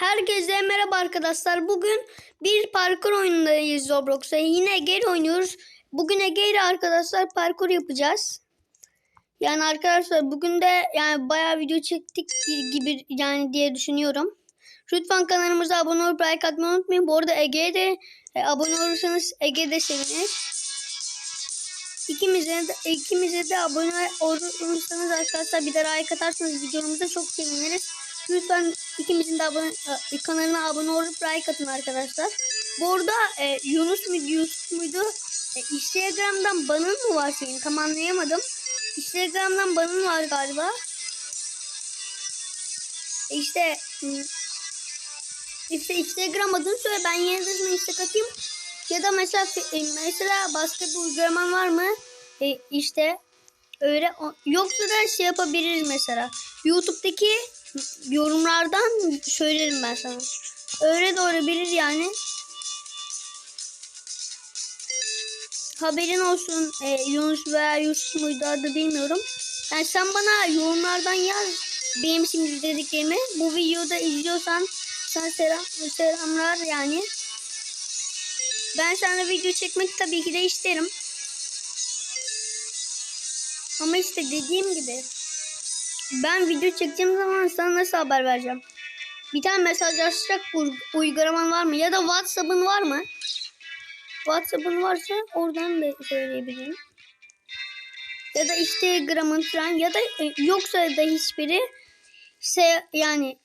Herkese merhaba arkadaşlar. Bugün bir parkur oyunundayız Roblox'ta. Yine Ege oynuyoruz. Bugün Ege ile arkadaşlar parkur yapacağız. Yani arkadaşlar bugün de yani bayağı video çektik gibi yani diye düşünüyorum. Lütfen kanalımıza abone olup like atmayı unutmayın. Bu arada Ege'ye de e, abone olursanız Ege de sevinir. İkimize de, ikimize de abone olursanız arkadaşlar bir de like atarsanız videomuza çok seviniriz. Lütfen ikimizin de abone, e, kanalına abone olup like atın arkadaşlar. Bu arada e, Yunus muydu Yusuf muydu? E, Instagram'dan banın mı var senin? Tam anlayamadım. Instagram'dan banın var galiba. E, işte işte Instagram adını söyle ben yine de sana istek atayım. Ya da mesela e, mesela başka bir uygulaman var mı? E, işte öyle yoksa da şey yapabiliriz mesela. YouTube'daki yorumlardan söylerim ben sana. Öyle de olabilir yani. Haberin olsun e, Yunus veya Yusuf muydu adı bilmiyorum. Yani sen bana yorumlardan yaz benim şimdi izlediklerimi. Bu videoda izliyorsan sana selam, selamlar yani. Ben sana video çekmek tabii ki de isterim. Ama işte dediğim gibi ben video çekeceğim zaman sana nasıl haber vereceğim? Bir tane mesajlaşacak uy- uygulaman var mı? Ya da WhatsApp'ın var mı? WhatsApp'ın varsa oradan da söyleyebilirim. Ya da Instagram'ın falan ya da e, yoksa da hiçbiri şey yani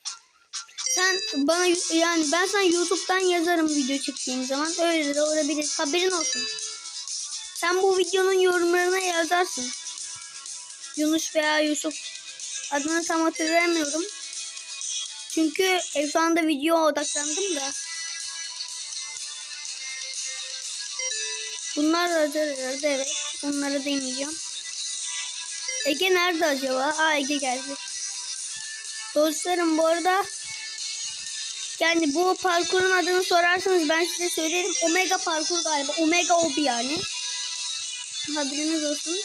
sen bana yani ben sana YouTube'dan yazarım video çektiğim zaman öyle de olabilir. Haberin olsun. Sen bu videonun yorumlarına yazarsın. Yunus veya Yusuf adını tam hatırlamıyorum. Çünkü e, şu anda video odaklandım da. Bunlar hazır evet. Onları deneyeceğim. Ege nerede acaba? Aa Ege geldi. Dostlarım bu arada yani bu parkurun adını sorarsanız ben size söylerim. Omega parkur galiba. Omega Obi yani. Haberiniz olsun.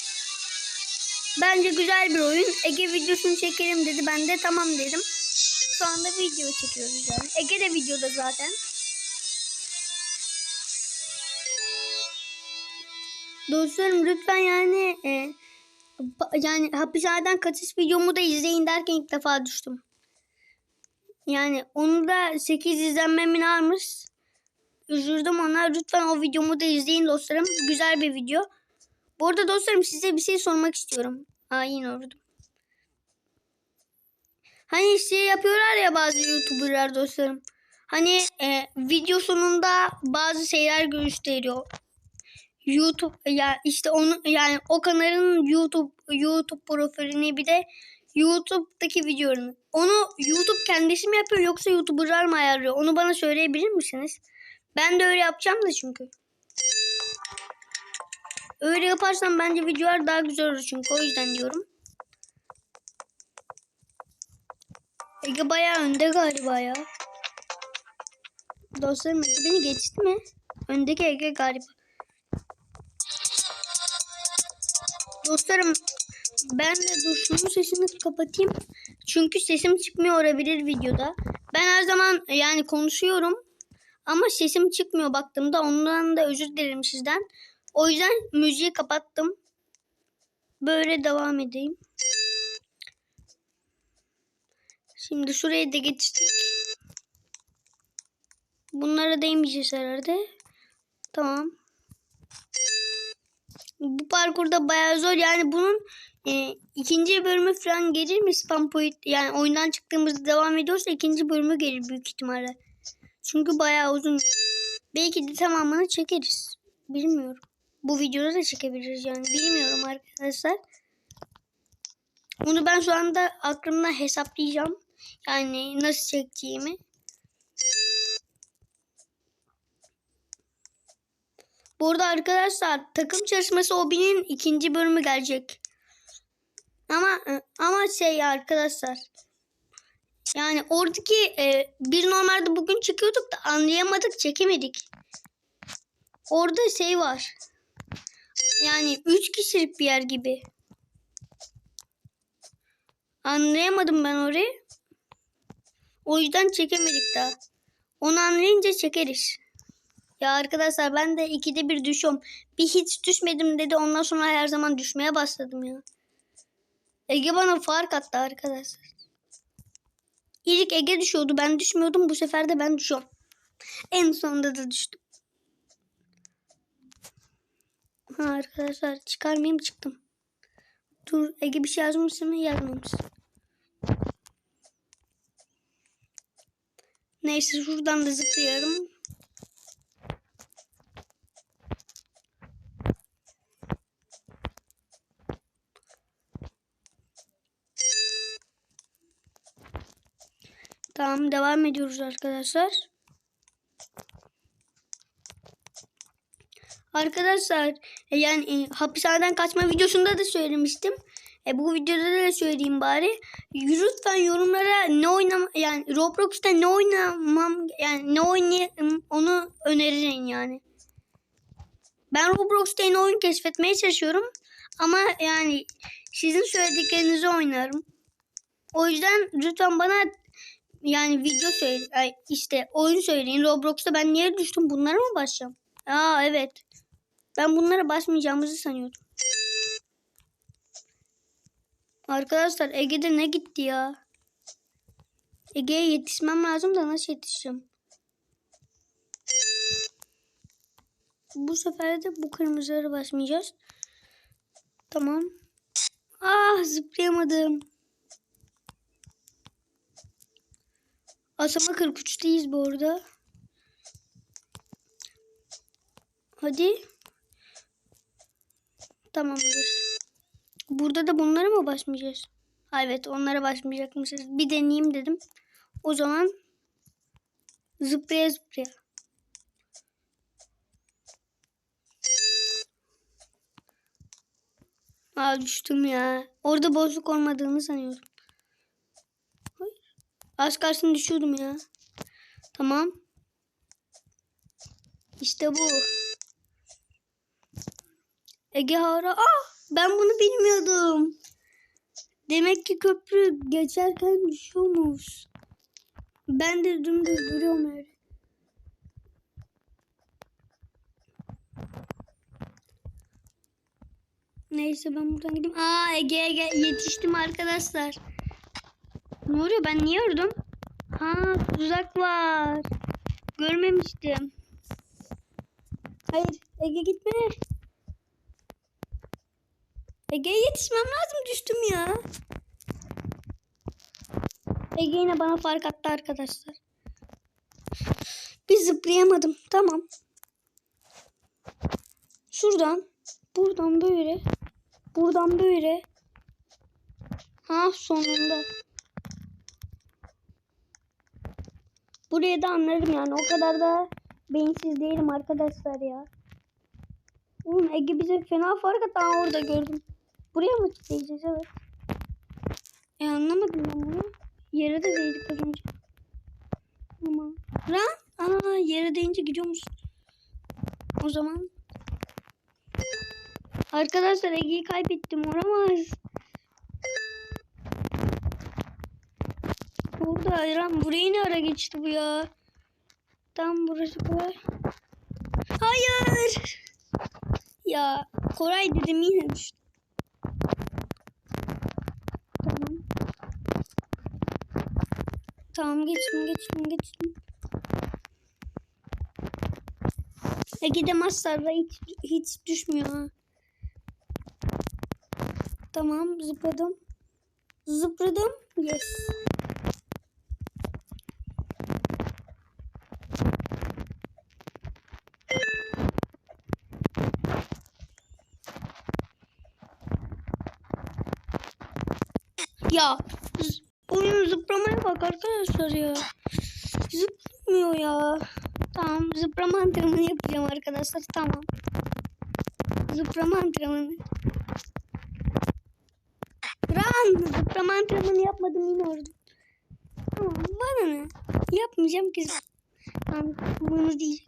Bence güzel bir oyun. Ege videosunu çekelim dedi. Ben de tamam dedim. Şu anda video çekiyoruz yani. Ege de videoda zaten. Dostlarım lütfen yani e, yani hapishaneden kaçış videomu da izleyin derken ilk defa düştüm. Yani onu da 8 izlenmemin almış. Üzüldüm ona. Lütfen o videomu da izleyin dostlarım. Güzel bir video. Bu arada dostlarım size bir şey sormak istiyorum. Aa yine vurdum. Hani şey yapıyorlar ya bazı YouTuber'lar dostlarım. Hani e, video sonunda bazı şeyler gösteriyor. YouTube ya işte onu yani o kanalın YouTube YouTube profilini bir de YouTube'daki videolarını. Onu YouTube kendisi mi yapıyor yoksa YouTuber'lar mı ayarlıyor? Onu bana söyleyebilir misiniz? Ben de öyle yapacağım da çünkü. Öyle yaparsam bence videolar daha güzel olur çünkü o yüzden diyorum. Ege bayağı önde galiba ya. Dostlarım Ege beni geçti mi? Öndeki Ege galiba. Dostlarım ben de dur şunun sesini kapatayım. Çünkü sesim çıkmıyor olabilir videoda. Ben her zaman yani konuşuyorum. Ama sesim çıkmıyor baktığımda. Ondan da özür dilerim sizden. O yüzden müziği kapattım. Böyle devam edeyim. Şimdi şuraya da geçtik. Bunlara değmeyeceğiz herhalde. Tamam. Bu parkurda bayağı zor. Yani bunun e, ikinci bölümü falan gelir mi? Spam yani oyundan çıktığımızda devam ediyorsa ikinci bölümü gelir büyük ihtimalle. Çünkü bayağı uzun. Belki de tamamını çekeriz. Bilmiyorum. Bu videoda da çekebiliriz yani. Bilmiyorum arkadaşlar. Bunu ben şu anda aklımda hesaplayacağım. Yani nasıl çekeceğimi. Burada arkadaşlar takım çalışması Obi'nin ikinci bölümü gelecek. Ama ama şey arkadaşlar. Yani oradaki e, bir normalde bugün çekiyorduk da anlayamadık çekemedik. Orada şey var. Yani üç kişilik bir yer gibi. Anlayamadım ben orayı. O yüzden çekemedik daha. Onu anlayınca çekeriz. Ya arkadaşlar ben de ikide bir düşüyorum. Bir hiç düşmedim dedi ondan sonra her zaman düşmeye başladım ya. Ege bana fark attı arkadaşlar. İlk Ege düşüyordu ben düşmüyordum bu sefer de ben düşüyorum. En sonunda da düştüm. Ha arkadaşlar çıkarmayayım çıktım. Dur Ege bir şey yazmış mı yazmamış. Neyse şuradan da zıplayalım. Tamam devam ediyoruz arkadaşlar. Arkadaşlar e, yani e, hapishaneden kaçma videosunda da söylemiştim. E, bu videoda da söyleyeyim bari. Lütfen yorumlara ne oynam yani Roblox'ta ne oynamam yani ne oynayayım onu önerin yani. Ben Roblox'ta yeni oyun keşfetmeye çalışıyorum. Ama yani sizin söylediklerinizi oynarım. O yüzden lütfen bana yani video söyle işte oyun söyleyin. Roblox'ta ben niye düştüm? Bunlara mı başlayacağım? Aa evet. Ben bunlara basmayacağımızı sanıyordum. Arkadaşlar Ege'de ne gitti ya? Ege'ye yetişmem lazım da nasıl yetişeceğim? Bu sefer de bu kırmızıları basmayacağız. Tamam. Ah zıplayamadım. Asama 43'teyiz bu arada. Hadi. Tamamdır. Burada da bunlara mı basmayacağız? Ha, evet onlara basmayacakmışız. Bir deneyeyim dedim. O zaman zıplaya zıplaya. Aa düştüm ya. Orada boşluk olmadığını sanıyordum. Hayır. Az kalsın düşüyordum ya. Tamam. İşte bu. Ege Hara. Ah ben bunu bilmiyordum. Demek ki köprü geçerken düşüyormuş. Ben de dümdüz duruyorum öyle. Neyse ben buradan gideyim. Aa Ege'ye Ege, yetiştim arkadaşlar. Ne oluyor ben niye ördüm? Ha tuzak var. Görmemiştim. Hayır Ege gitme. Ege'ye yetişmem lazım düştüm ya. Ege yine bana fark attı arkadaşlar. Bir zıplayamadım. Tamam. Şuradan. Buradan böyle. Buradan böyle. Ha sonunda. Buraya da anlarım yani. O kadar da beyinsiz değilim arkadaşlar ya. Oğlum Ege bize fena fark attı. Orada gördüm. Buraya mı gideceğiz? Evet. E anlamadım ben bunu. Yere de değdik az önce. Ama. Lan. Aa yere değince gidiyormuş. O zaman. Arkadaşlar Ege'yi kaybettim. Olamaz. Burada Ayran burayı ne ara geçti bu ya? Tam burası kolay. Hayır. Ya Koray dedim yine düştü. Tamam. Tamam geçtim geçtim geçtim. Ege'de maçlarda hiç, hiç düşmüyor. Tamam zıpladım. Zıpladım. Yes. Ya zıplamaya bak arkadaşlar ya. Zıplamıyor ya. Tamam zıplama antrenmanı yapacağım arkadaşlar tamam. Zıplama antrenmanı. Run! Zıplama antrenmanı yapmadım yine orada. Tamam bana ne? Yapmayacağım ki. Tamam bunu diyeceğim.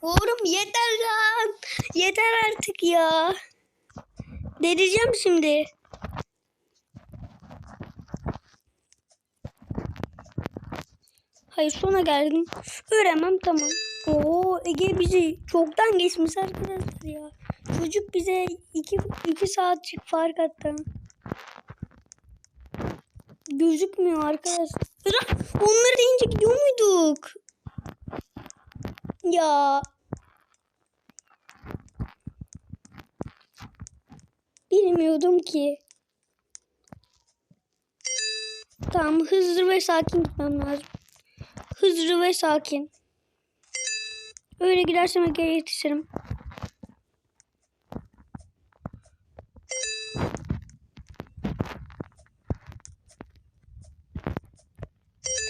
Oğlum yeter lan. Yeter artık ya. Delireceğim şimdi. Hayır sona geldim. Öğrenmem tamam. Oo Ege bizi çoktan geçmiş arkadaşlar ya. Çocuk bize iki, iki saatlik fark attı. Gözükmüyor arkadaşlar. Onları deyince gidiyor muyduk? Ya. Bilmiyordum ki. Tamam hızlı ve sakin gitmem lazım. Hızlı ve sakin. Öyle gidersem Ege'ye yetişirim.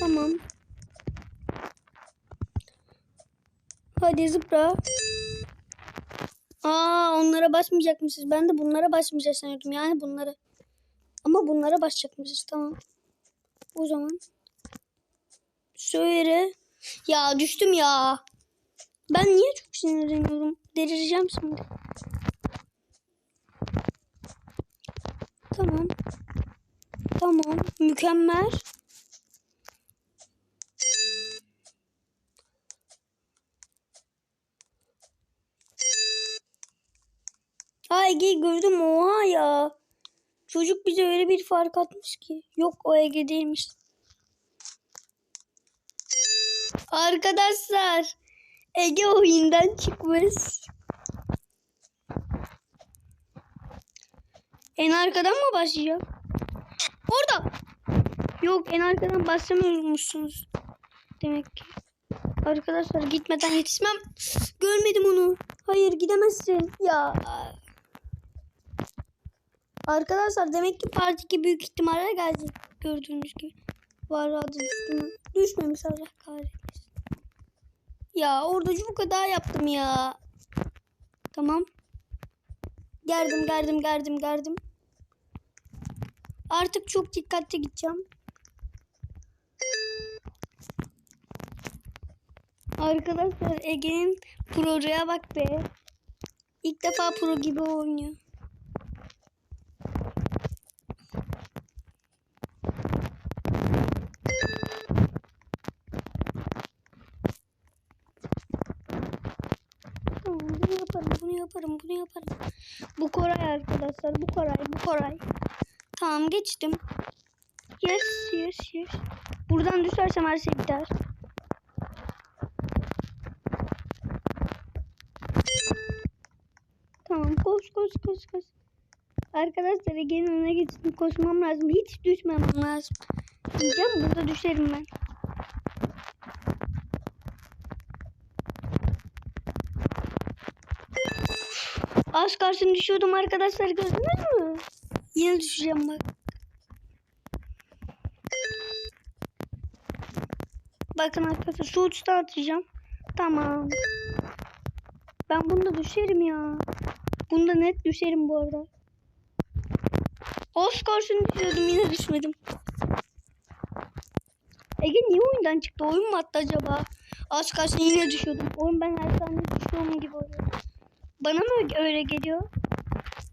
Tamam. Hadi zıpla. Aa onlara basmayacakmışız. Ben de bunlara basmayacağız sanıyordum. Yani bunlara. Ama bunlara basacakmışız. Tamam. O zaman. Söyle. Ya düştüm ya. Ben niye çok sinirleniyorum? Delireceğim şimdi. Tamam. Tamam. Mükemmel. Ha Ege'yi gördüm oha ya. Çocuk bize öyle bir fark atmış ki. Yok o Ege değilmiş. Arkadaşlar Ege oyundan çıkmış. En arkadan mı başlayacağım? Orada. Yok en arkadan başlamıyormuşsunuz. Demek ki. Arkadaşlar gitmeden yetişmem. Görmedim onu. Hayır gidemezsin. Ya. Arkadaşlar demek ki part 2 büyük ihtimalle gelecek. Gördüğünüz gibi. Var adı düştü? Düşmemiş Allah kahretmesin. Ya orada bu kadar yaptım ya. Tamam. Geldim geldim geldim geldim. Artık çok dikkatli gideceğim. Arkadaşlar Ege'nin pro'ya bak be. İlk defa pro gibi oynuyor. Tamam bunu yaparım, bunu yaparım. Bu Koray arkadaşlar, bu Koray, bu Koray. Tamam geçtim. Yes, yes, yes. Buradan düşersem her şey biter. Tamam koş koş koş koş. Arkadaşlar Ege'nin önüne geçtim. Koşmam lazım. Hiç düşmemem lazım. Diyeceğim burada düşerim ben. Az kalsın düşüyordum arkadaşlar gördünüz mü? Yine düşeceğim bak. Bakın arkadaşlar su uçta atacağım. Tamam. Ben bunda düşerim ya. Bunda net düşerim bu arada. Az kalsın düşüyordum yine düşmedim. Ege niye oyundan çıktı? Oyun mu attı acaba? Az kalsın yine düşüyordum. Oyun ben her saniye düşüyorum gibi oluyor. Bana mı öyle geliyor?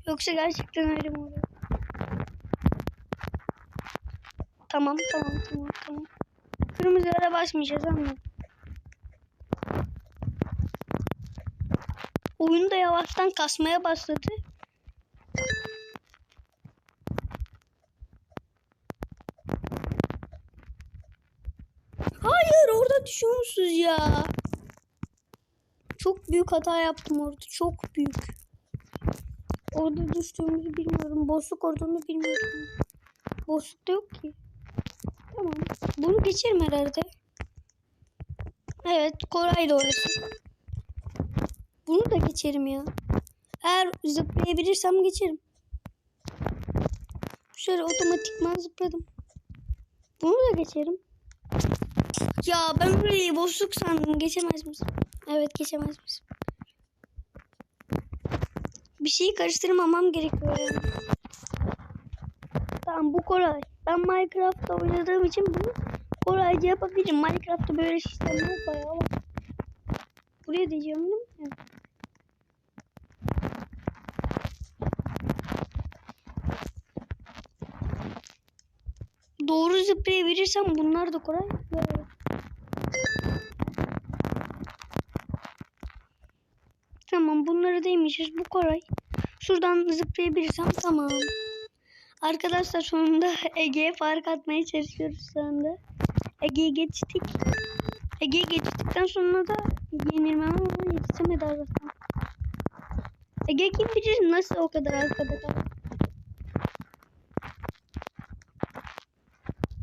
Yoksa gerçekten öyle mi oluyor? Tamam tamam tamam tamam. Kırmızılara basmayacağız anladım. Oyun da yavaştan kasmaya başladı. Hayır orada düşüyormuşuz ya. Çok büyük hata yaptım orada. Çok büyük. Orada düştüğümüzü bilmiyorum. Boşluk olduğunu bilmiyorum. Boşluk da yok ki. Tamam. Bunu geçerim herhalde. Evet. Koray orası. Bunu da geçerim ya. Eğer zıplayabilirsem geçerim. Şöyle otomatikman zıpladım. Bunu da geçerim. Ya ben burayı boşluk sandım. Geçemez misin? Evet geçemez misin? Bir şeyi karıştırmamam gerekiyor. Tamam bu kolay. Ben Minecraft'ta oynadığım için bunu kolayca yapabilirim. Minecraft'ta böyle sistemler bayağı var. Buraya diyeceğim değil mi? Doğru zıplayabilirsem bunlar da kolay. Böyle. Değmişiz. Bu kolay. Şuradan zıplayabilirsem tamam. Arkadaşlar sonunda Ege'ye fark atmaya çalışıyoruz şu anda. Ege'yi geçtik. Ege'yi geçtikten sonra da yenilmem ama yetişemedi Allah'tan. Ege kim bilir nasıl o kadar arkada kaldı.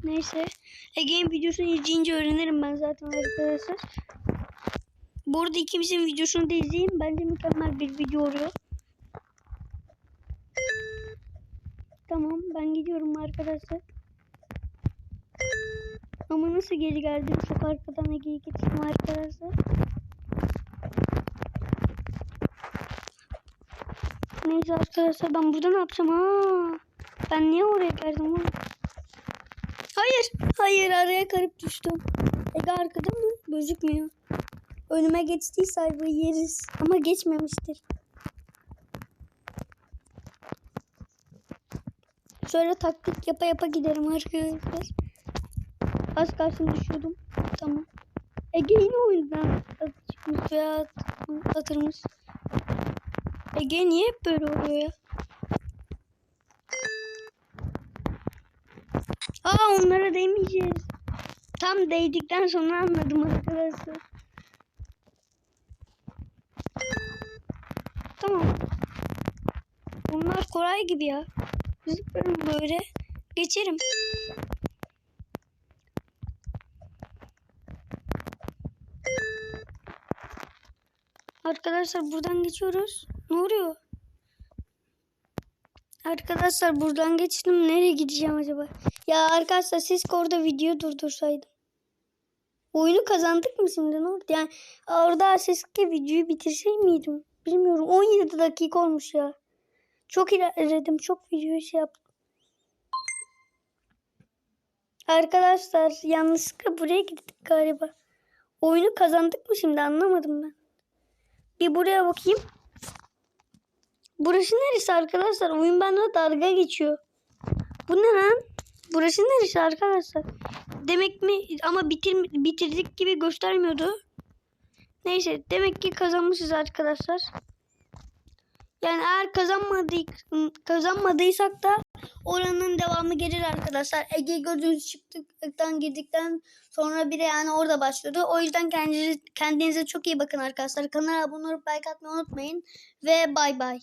Neyse. Ege'nin videosunu izleyince öğrenirim ben zaten arkadaşlar. Bu arada ikimizin videosunu da izleyin. Bence mükemmel bir video oluyor. Tamam ben gidiyorum arkadaşlar. Ama nasıl geri geldim? Çok arkadan Ege'yi geçtim arkadaşlar. Neyse arkadaşlar ben burada ne yapacağım? Ha, ben niye oraya geldim? Ha? Hayır. Hayır araya karıp düştüm. Ege arkada mı? Gözükmüyor. Önüme geçtiyse ayvayı yeriz. Ama geçmemiştir. Şöyle taktik yapa yapa giderim arkadaşlar. Az kalsın düşüyordum. Tamam. Ege yine oyundan çıkmış veya at- atırmış. Ege niye hep böyle oluyor ya? Aa onlara değmeyeceğiz. Tam değdikten sonra anladım arkadaşlar. Tamam. Bunlar kolay gibi ya. Zıplarım böyle. Geçerim. Arkadaşlar buradan geçiyoruz. Ne oluyor? Arkadaşlar buradan geçtim. Nereye gideceğim acaba? Ya arkadaşlar siz orada video durdursaydım. Oyunu kazandık mı şimdi ne oldu? Yani orada sesli videoyu bitirsey miydim? Bilmiyorum. 17 dakika olmuş ya. Çok ilerledim. Çok video şey yaptım. Arkadaşlar yanlışlıkla buraya gittik galiba. Oyunu kazandık mı şimdi anlamadım ben. Bir buraya bakayım. Burası neresi arkadaşlar? Oyun bende dalga geçiyor. Bu ne lan? Burası neresi arkadaşlar? Demek mi ama bitir, bitirdik gibi göstermiyordu. Neyse demek ki kazanmışız arkadaşlar. Yani eğer kazanmadık kazanmadıysak da oranın devamı gelir arkadaşlar. Ege gördüğünüz çıktıktan girdikten sonra bile yani orada başladı. O yüzden kendinize, kendinize çok iyi bakın arkadaşlar. Kanala abone olup like atmayı unutmayın. Ve bay bay.